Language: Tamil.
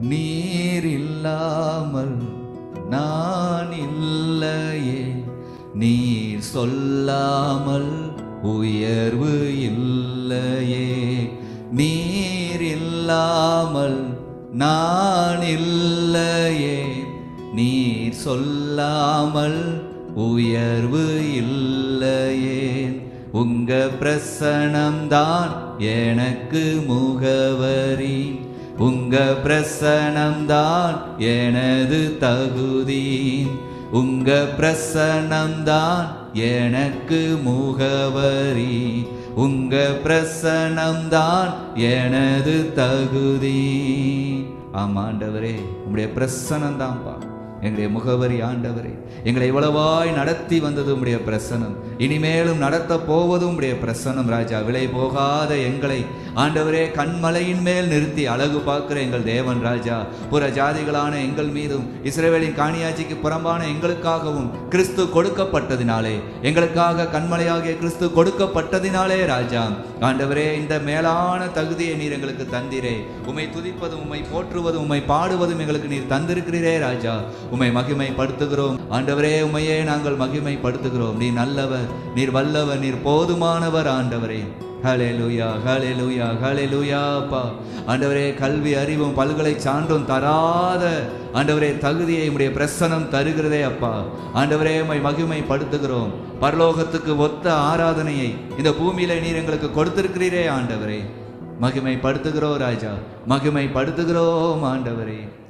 நீரில்லாமல் நான் இல்லையே நீர் சொல்லாமல் உயர்வு இல்லையே. நீரில்லாமல் நான் இல்லையே நீர் சொல்லாமல் உயர்வு இல்லையே. உங்க பிரசனம்தான் எனக்கு முகவரி. உங்க பிரசனம்தான் எனது தகுதி. உங்க பிரசனம்தான் எனக்கு முகவரி. உங்க பிரசனம்தான் எனது தகுதி. ஆமாண்டவரே உங்களுடைய பிரசனம்தான்ப்பா. எங்களுடைய முகவரி ஆண்டவரே. எங்களை இவ்வளவாய் நடத்தி வந்தது உடைய பிரசனம் இனிமேலும் நடத்த போவதும் உடைய பிரசனம் ராஜா. விலை போகாத எங்களை ஆண்டவரே கண்மலையின் மேல் நிறுத்தி அழகு பார்க்கிற எங்கள் தேவன் ராஜா. புற ஜாதிகளான எங்கள் மீதும் இஸ்ரேவேலின் காணியாட்சிக்கு புறம்பான எங்களுக்காகவும் கிறிஸ்து கொடுக்கப்பட்டதினாலே எங்களுக்காக கண்மலையாகிய கிறிஸ்து கொடுக்கப்பட்டதினாலே ராஜா. ஆண்டவரே இந்த மேலான தகுதியை நீர் எங்களுக்கு தந்தீரே. உம்மை துதிப்பதும் உம்மை போற்றுவதும் உம்மை பாடுவதும் எங்களுக்கு நீர் தந்திருக்கிறீரே ராஜா. உமை மகிமைப்படுத்துகிறோம். ஆண்டவரே உமையே நாங்கள் மகிமைப்படுத்துகிறோம். நீ நல்லவர் நீர் வல்லவர் நீர் போதுமானவர் ஆண்டவரே. ஹalleluya ஹalleluya ஹalleluya அப்பா. ஆண்டவரே கல்வி அறிவும் பல்கலை சான்றும் தராத ஆண்டவரே தகுதியை உடைய பிரசனம் தருகிறதே அப்பா. ஆண்டவரே உம்மை மகிமைப்படுத்துகிறோம். பரலோகத்துக்கு ஒத்த ஆராதனையை இந்த பூமியில நீர் எங்களுக்கு கொடுத்திருக்கிறீரே ஆண்டவரே. மகிமைப்படுத்துகிறோம் ராஜா. மகிமைப்படுத்துகிறோம் ஆண்டவரே.